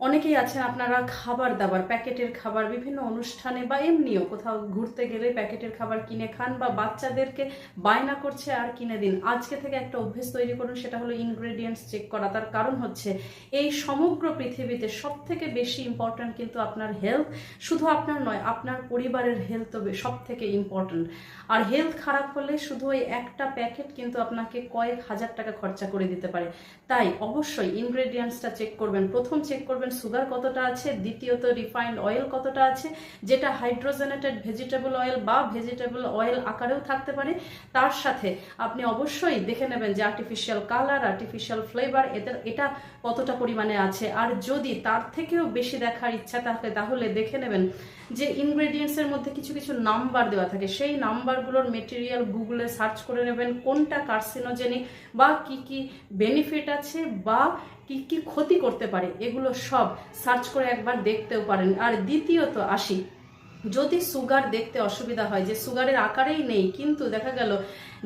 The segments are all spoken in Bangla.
অনেকেই আছেন, আপনারা খাবার দাবার, প্যাকেটের খাবার, বিভিন্ন অনুষ্ঠানে বা এমনিও কোথাও ঘুরতে গেলে প্যাকেটের খাবার কিনে খান বা বাচ্চাদেরকে বায়না করছে আর কিনে দিন। আজকে থেকে একটা অভ্যেস তৈরি করুন, সেটা হলো ইনগ্রেডিয়েন্টস চেক করা। তার কারণ হচ্ছে, এই সমগ্র পৃথিবীতে সব থেকে বেশি ইম্পর্ট্যান্ট কিন্তু আপনার হেলথ শুধু আপনার নয়, আপনার পরিবারের হেলথ সব থেকে ইম্পর্ট্যান্ট আর হেলথ খারাপ হলে শুধু ওই একটা প্যাকেট কিন্তু আপনাকে কয়েক হাজার টাকা খরচা করে দিতে পারে। তাই অবশ্যই ইনগ্রেডিয়েন্টসটা চেক করবেন। প্রথম চেক করবেন সুগার কতটা আছে, দ্বিতীয়ত রিফাইন্ড অয়েল কতটা আছে, যেটা হাইড্রোজেনেটেড ভেজিটেবল অয়েল বা ভেজিটেবল অয়েল আকারেও থাকতে পারে। তার সাথে আপনি অবশ্যই দেখে নেবেন যে আর্টিফিশিয়াল কালার আর্টিফিশিয়াল ফ্লেভার এদের, এটা কতটা পরিমাণে আছে। আর যদি তার থেকেও বেশি দেখার ইচ্ছা থাকে, তাহলে দেখে নেবেন যে ইনগ্রেডিয়েন্টসের মধ্যে কিছু কিছু নাম্বার দেওয়া থাকে, সেই নাম্বারগুলোর মেটেরিয়াল গুগলে সার্চ করে নেবেন, কোনটা কার্সিনোজেনিক বা কি কি বেনিফিট আছে বা কি কি ক্ষতি করতে পারে, এগুলো সব সার্চ করে একবার দেখতেও পারেন। আর দ্বিতীয়ত আসি, যদি সুগার দেখতে অসুবিধা হয়, যে সুগারের আকারেই নেই, কিন্তু দেখা গেল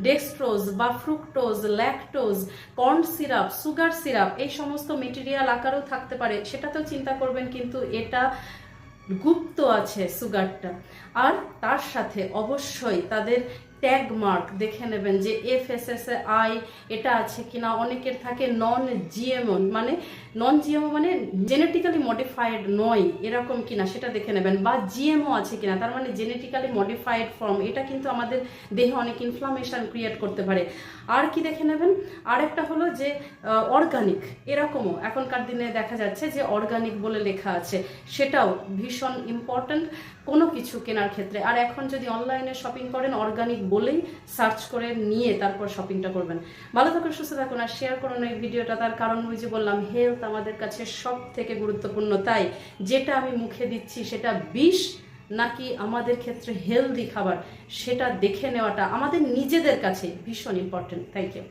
ডেক্সট্রোজ বা fructose lactose corn syrup sugar syrup এই সমস্ত মেটেরিয়াল আকারেও থাকতে পারে, সেটাতেও চিন্তা করবেন, কিন্তু এটা গুপ্ত আছে সুগারটা। আর তার সাথে অবশ্যই তাদের ট্যাগ মার্ক দেখে নেবেন যে এফ এস এস আই এটা আছে কিনা। অনেকের থাকে নন জিএমও মানে নন জিএমও মানে জেনেটিক্যালি মডিফাইড নয়, এরকম কিনা, সেটা দেখে নেবেন। বা জিএমও আছে কিনা, তার মানে জেনেটিক্যালি মডিফাইড ফর্ম এটা কিন্তু আমাদের দেহে অনেক ইনফ্লামেশন ক্রিয়েট করতে পারে। আর কি দেখে নেবেন? আরেকটা হলো যে অর্গানিক এরকমও। এখনকার দিনে দেখা যাচ্ছে যে অর্গানিক বলে লেখা আছে। সেটাও ভীষণ ইম্পর্ট্যান্ট কোনো কিছু কেনার ক্ষেত্রে। আর এখন যদি অনলাইনে শপিং করেন অর্গানিক বলেই সার্চ করে নিয়ে তারপর শপিংটা করবেন। ভালো থাকুন, সুস্থ থাকুন আর শেয়ার করুন এই ভিডিওটা। তার কারণ ওই যে বললাম হেলথ আমাদের কাছে সব থেকে গুরুত্বপূর্ণ। তাই যেটা আমি মুখে দিচ্ছি সেটা বিষ নাকি আমাদের ক্ষেত্রে হেলদি খাবার, সেটা দেখে নেওয়াটা আমাদের নিজেদের কাছে ভীষণ ইম্পর্টেন্ট থ্যাংক ইউ